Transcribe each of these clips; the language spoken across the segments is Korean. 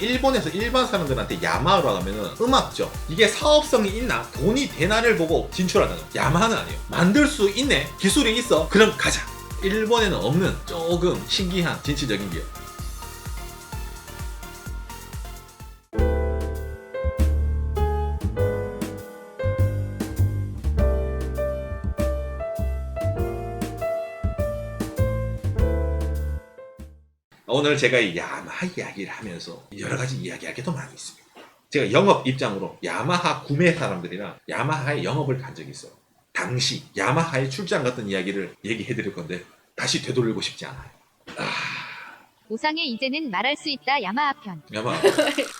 일본에서 일반 사람들한테 야마하러 가면은 음악적 이게 사업성이 있나? 돈이 되나를 보고 진출하잖아 야마하는 아니에요. 만들 수 있네. 기술이 있어. 그럼 가자. 일본에는 없는 조금 신기한 진취적인 기 오늘 제가 이 야마하 이야기를 하면서 여러 가지 이야기할 게 더 많이 있습니다. 제가 영업 입장으로 야마하 구매 사람들이랑 야마하의 영업을 간 적이 있어요. 당시 야마하의 출장 같은 이야기를 얘기해 드릴 건데 다시 되돌리고 싶지 않아요. 우상의 이제는 말할 수 있다 야마하 편. 야마하.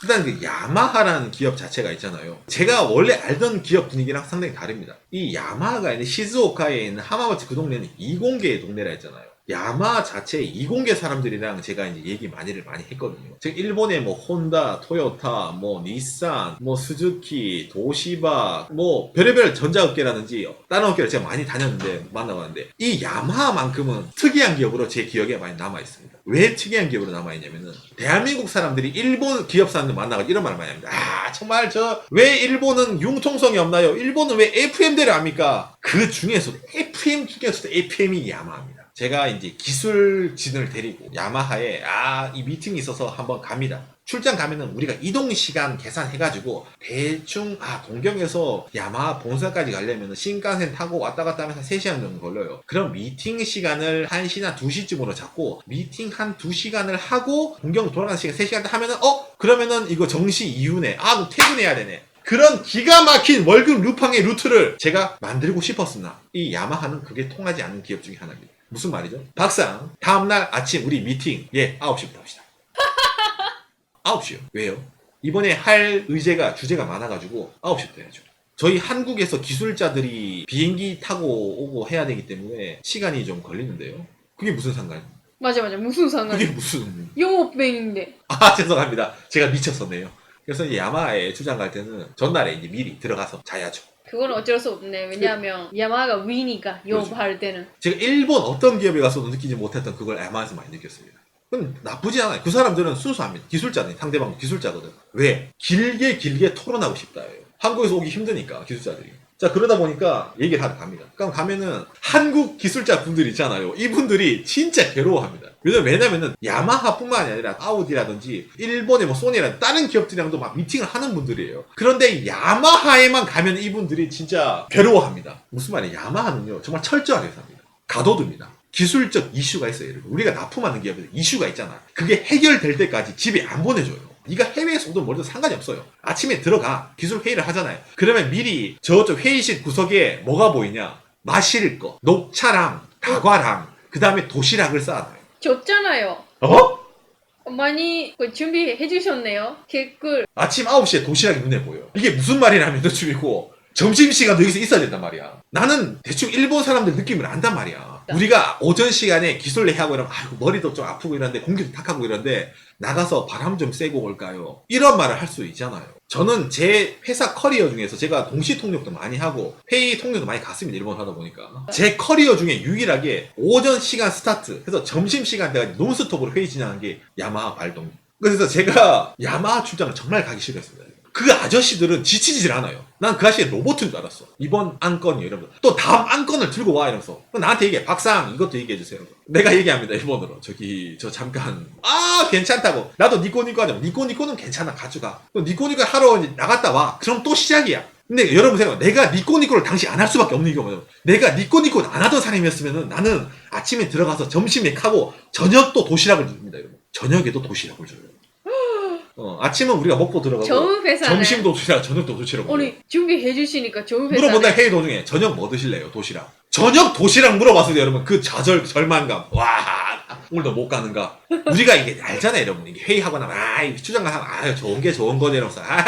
일단 그 야마하라는 기업 자체가 있잖아요. 제가 원래 알던 기업 분위기랑 상당히 다릅니다. 이 야마하가 있는 시즈오카에 있는 하마마츠 그 동네는 이공계의 동네라 했잖아요. 야마 자체 이공계 사람들이랑 제가 이제 얘기 많이를 많이 했거든요. 제가 일본에 뭐 혼다, 토요타, 뭐 닛산, 뭐 스즈키, 도시바, 뭐 별의별 전자업계라든지 다른 업계를 제가 많이 다녔는데 만나봤는데 이 야마하만큼은 특이한 기업으로 제 기억에 많이 남아 있습니다. 왜 특이한 기업으로 남아 있냐면은 대한민국 사람들이 일본 기업 사람들 만나가지고 이런 말을 많이 합니다. 아 정말 저 왜 일본은 융통성이 없나요? 일본은 왜 FM대를 합니까? 그 중에서도 FM 중에서도 FM이 야마합니다. 제가 이제 기술진을 데리고 야마하에 아 이 미팅이 있어서 한번 갑니다. 출장 가면은 우리가 이동 시간 계산해가지고 대충 아 동경에서 야마하 본사까지 가려면 신칸센 타고 왔다 갔다 하면서 3시간 정도 걸려요. 그럼 미팅 시간을 1시나 2시쯤으로 잡고 미팅 한 2시간을 하고 동경 돌아가는 시간 3시간 하면은 어 그러면은 이거 정시 이후네. 아 그럼 퇴근해야 되네. 그런 기가 막힌 월급 루팡의 루트를 제가 만들고 싶었으나 이 야마하는 그게 통하지 않는 기업 중에 하나입니다. 무슨 말이죠? 박상 다음날 아침 우리 미팅 예 9시부터 합시다. 9시요. 왜요? 이번에 할 의제가 주제가 많아가지고 9시부터 해야죠. 저희 한국에서 기술자들이 비행기 타고 오고 해야 되기 때문에 시간이 좀 걸리는데요. 그게 무슨 상관? 맞아 맞아 무슨 상관? 그게 무슨? 영업뱅인데 아 죄송합니다. 제가 미쳤었네요. 그래서 이 야마에 출장 갈 때는 전날에 이제 미리 들어가서 자야죠. 그건 어쩔 수 없네. 왜냐하면 야마가 위니까 영업할 때는 제가 일본 어떤 기업에 가서도 느끼지 못했던 그걸 야마에서 많이 느꼈습니다. 그럼 나쁘지 않아요. 그 사람들은 순수합니다. 기술자네. 상대방 기술자거든. 왜? 길게 길게 토론하고 싶다 예요. 한국에서 오기 힘드니까 기술자들이. 자 그러다 보니까 얘기를 하러 갑니다. 그럼 가면은 한국 기술자 분들 있잖아요. 이분들이 진짜 괴로워합니다. 왜냐면 왜냐면은 야마하뿐만이 아니라 아우디라든지 일본의 뭐 소니라든지 다른 기업들이랑도 막 미팅을 하는 분들이에요. 그런데 야마하에만 가면 이분들이 진짜 괴로워합니다. 무슨 말이에요? 야마하는요 정말 철저하게 삽니다. 가둬둡니다. 기술적 이슈가 있어요. 우리가 납품하는 기업에 이슈가 있잖아. 그게 해결될 때까지 집에 안 보내줘요. 네가 해외에서 오든 뭐든 상관이 없어요. 아침에 들어가 기술 회의를 하잖아요. 그러면 미리 저쪽 회의실 구석에 뭐가 보이냐? 마실 거, 녹차랑 다과랑 그 다음에 도시락을 쌓아놔요. 줬잖아요. 어? 많이 그 준비해 주셨네요. 댓글 아침 9시에 도시락이 눈에 보여. 이게 무슨 말이냐면 도중이고 점심시간도 여기서 있어야 된단 말이야. 나는 대충 일본 사람들 느낌을 안단 말이야. 우리가 오전 시간에 기술래 하고 이러면 아이고 머리도 좀 아프고 이런데 공기도 탁하고 이런데 나가서 바람 좀 쐬고 올까요? 이런 말을 할 수 있잖아요. 저는 제 회사 커리어 중에서 제가 동시 통역도 많이 하고 회의 통역도 많이 갔습니다. 일본 하다 보니까. 제 커리어 중에 유일하게 오전 시간 스타트 해서 점심 시간 때가 논스톱으로 회의 진행한 게 야마하 발동. 그래서 제가 야마하 출장을 정말 가기 싫어했습니다. 그 아저씨들은 지치질 않아요. 난 그 아저씨 로봇인 줄 알았어. 이번 안건이요, 이러면서. 또 다음 안건을 들고 와, 이러면서. 나한테 얘기해. 박상, 이것도 얘기해 주세요. 내가 얘기합니다, 일본어로. 저기, 저 잠깐. 아, 괜찮다고. 나도 니꼬니꼬 하자고. 니꼬니꼬는 괜찮아, 가져가. 또 니꼬니꼬 하러 나갔다 와. 그럼 또 시작이야. 근데 여러분 생각, 내가 니꼬니꼬를 당시 안 할 수밖에 없는 이유가 뭐냐면, 내가 니꼬니꼬 안 하던 사람이었으면은 나는 아침에 들어가서 점심에 하고, 저녁도 도시락을 줍니다, 여러분. 저녁에도 도시락을 줘요. 어, 아침은 우리가 먹고 들어가고, 좋은 회사네. 점심도 도시락, 저녁도 도시락. 먹어요. 우리 준비해 주시니까 좋은 회사네. 물어본다 회의 도중에 저녁 뭐 드실래요? 도시락. 저녁 도시락 물어봤을 때 여러분 그 좌절 절망감 와 오늘도 못 가는가? 우리가 이게 알잖아요 여러분 이게 회의하거나 아이 추장관 하면 아 좋은 게 좋은 거네 이러면서 아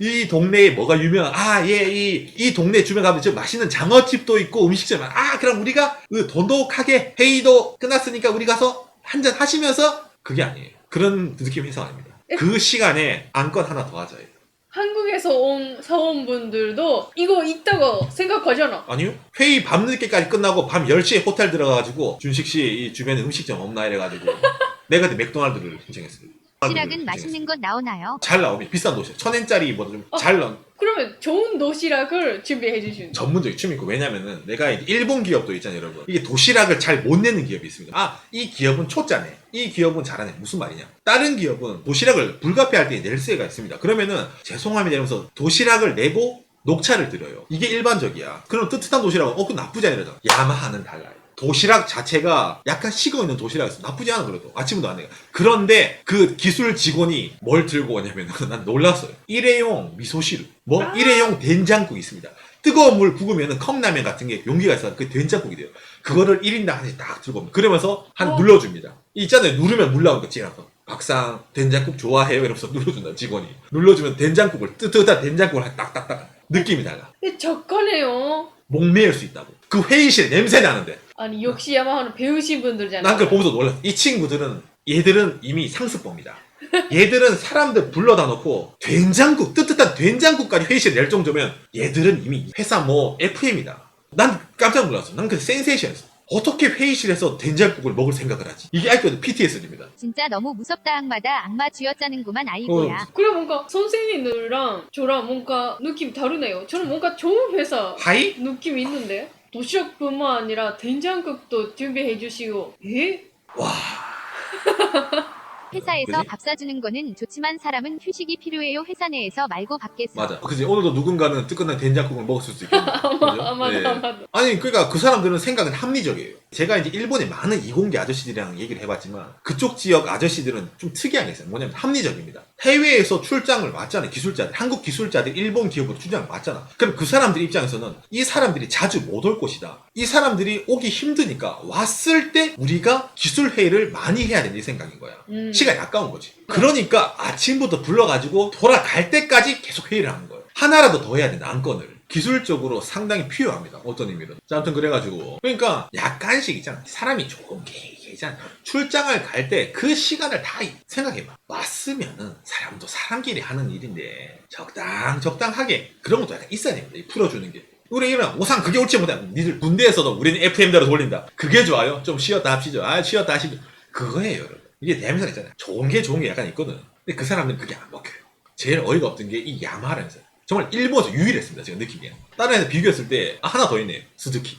이 동네에 뭐가 유명 아 예 이 이 동네 주변 가면 저 맛있는 장어집도 있고 음식점 아 그럼 우리가 그 돈독하게 회의도 끝났으니까 우리 가서 한잔 하시면서 그게 아니에요 그런 느낌 회사 아닙니다 그 시간에 안건 하나 더 하자요 한국에서 온 사원분들도 이거 있다고 생각하잖아. 아니요. 회의 밤늦게까지 끝나고 밤 10시에 호텔 들어가가지고 준식 씨 이 주변에 음식점 없나 이래가지고 내가 그때 맥도날드를 신청했습니다. 도시락은 맛있는 것 나오나요? 잘 나오면 비싼 도시락 천 엔짜리보다 좀잘 나온. 그러면 좋은 도시락을 준비해 주시는. 전문적인 춤이 있고 왜냐면은 내가 이제 일본 기업도 있잖아요 여러분. 이게 도시락을 잘 못 내는 기업이 있습니다. 아 이 기업은 초짜네. 이 기업은 잘하네. 무슨 말이냐. 다른 기업은 도시락을 불가피할 때 낼 수가 있습니다. 그러면은 죄송합니다 이러면서 도시락을 내고 녹차를 드려요. 이게 일반적이야. 그럼 뜨뜻한 도시락은 어그 나쁘지 않아요 야마하는 달라요 도시락 자체가 약간 식어 있는 도시락이었어 나쁘지 않아 그래도 아침도 안 해. 그런데 그 기술 직원이 뭘 들고 오냐면 난 놀랐어요. 일회용 미소시루, 뭐 아. 일회용 된장국이 있습니다. 뜨거운 물 부으면 컵라면 같은 게 용기가 있어 그 된장국이 돼요. 그거를 1인당 하나씩 딱 들고 옵니다. 그러면서 한 어. 눌러줍니다. 있잖아요. 누르면 물거 찌라서. 박상 된장국 좋아해요 이러면서 눌러준다 직원이 눌러주면 된장국을 뜨뜻한 된장국을 딱딱딱 느낌이 달라 근데 저거네요. 목매일 수 있다고 그 회의실에 냄새 나는데 아니 역시 야마하는 배우신 분들잖아요. 난 그걸 보면서 놀랐어. 이 친구들은 얘들은 이미 상습범이다. 얘들은 사람들 불러다 놓고 된장국 뜨뜻한 된장국까지 회의실 낼 정도면 얘들은 이미 회사 뭐 FM이다. 난 깜짝 놀랐어. 난 그 센세이션했어. 어떻게 회의실에서 된장국을 먹을 생각을 하지? 이게 아직도 PTSD입니다. 진짜 너무 무섭다 악마다 악마 쥐어짜는구만 아이고야. 그래 뭔가 선생님들랑 저랑 뭔가 느낌 다르네요. 저는 뭔가 좋은 회사 하이? 느낌이 있는데 도시락뿐만 아니라 된장국도 준비해 주시고 에? 와. 회사에서 그지? 밥 사주는 거는 좋지만 사람은 휴식이 필요해요. 회사 내에서 말고 밖에서. 맞아. 그지? 오늘도 누군가는 뜨끈한 된장국을 먹을 수도 있겠네. 아, 맞아 맞아. 아니 그러니까 그 사람들은 생각은 합리적이에요. 제가 이제 일본의 많은 이공계 아저씨들이랑 얘기를 해봤지만 그쪽 지역 아저씨들은 좀 특이한 게 있어요. 뭐냐면 합리적입니다. 해외에서 출장을 왔잖아요. 기술자들. 한국 기술자들 일본 기업으로 출장을 왔잖아. 그럼 그 사람들 입장에서는 이 사람들이 자주 못올 곳이다. 이 사람들이 오기 힘드니까 왔을 때 우리가 기술 회의를 많이 해야 된다 이 생각인 거야. 음. 시간이 아까운 거지. 그러니까 아침부터 불러가지고 돌아갈 때까지 계속 회의를 하는 거예요. 하나라도 더 해야 된다, 안건을. 기술적으로 상당히 필요합니다. 어떤 의미든. 자, 아무튼 그래가지고. 그러니까 약간씩 있잖아. 사람이 조금 개개잖아. 출장을 갈 때 그 시간을 다 생각해봐. 왔으면은 사람도 사람끼리 하는 일인데 적당, 적당하게 그런 것도 약간 있어야 됩니다. 이 풀어주는 게. 우리 이런 오상 그게 옳지 못해. 니들 군대에서도 우리는 FM대로 돌린다. 그게 좋아요. 좀 쉬었다 합시죠. 아, 쉬었다 하시죠. 그거예요, 여러분. 이게 대한민국 있잖아요. 좋은 게 좋은 게 약간 있거든. 근데 그 사람들은 그게 안 먹혀요. 제일 어이가 없던 게 이 야마라는 사람. 정말 일본에서 유일했습니다. 제가 느끼기에는. 다른 애들 비교했을 때, 아, 하나 더 있네요. 스즈키.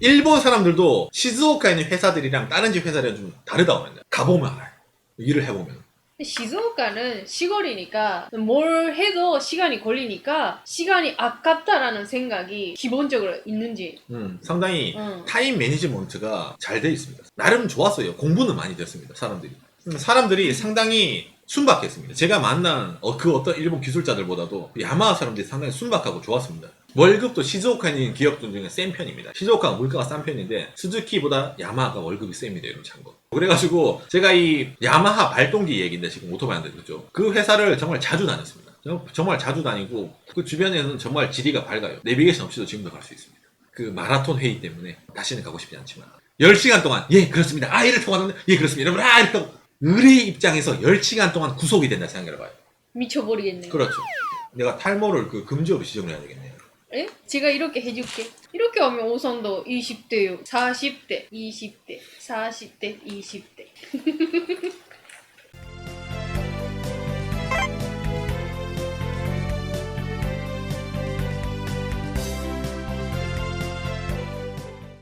일본 사람들도 시즈오카에 있는 회사들이랑 다른 집 회사들이랑 좀 다르다고 합니다. 가보면 알아요. 일을 해보면. 시즈오카는 시골이니까 뭘 해도 시간이 걸리니까 시간이 아깝다라는 생각이 기본적으로 있는지. 음, 상당히 응. 타임 매니지먼트가 잘 돼 있습니다. 나름 좋았어요. 공부는 많이 됐습니다. 사람들이. 음, 사람들이 상당히 순박했습니다. 제가 만난 어, 그 어떤 일본 기술자들보다도 야마하 사람들이 상당히 순박하고 좋았습니다. 월급도 시즈오카에 있는 기업들 중에 센 편입니다. 시즈오카가 물가가 싼 편인데 스즈키보다 야마하가 월급이 셉니다. 여러분 참고. 그래가지고 제가 이 야마하 발동기 얘기인데 지금 오토바이 한대 그죠? 그 회사를 정말 자주 다녔습니다. 정- 정말 자주 다니고 그 주변에는 정말 지리가 밝아요. 내비게이션 없이도 지금도 갈 수 있습니다. 그 마라톤 회의 때문에 다시는 가고 싶지 않지만 10시간 동안 예 그렇습니다. 아 이를 통하는데 예 그렇습니다. 여러분 아 이렇게 의뢰 입장에서 10시간 동안 구속이 된다 생각해봐요. 미쳐버리겠네요. 그렇죠. 내가 탈모를 그 금지업으로 지정을 해야 되겠네요. 에? 제가 이렇게 해줄게. 이렇게 하면 오선도 20대요. 40대, 20대, 40대, 20대.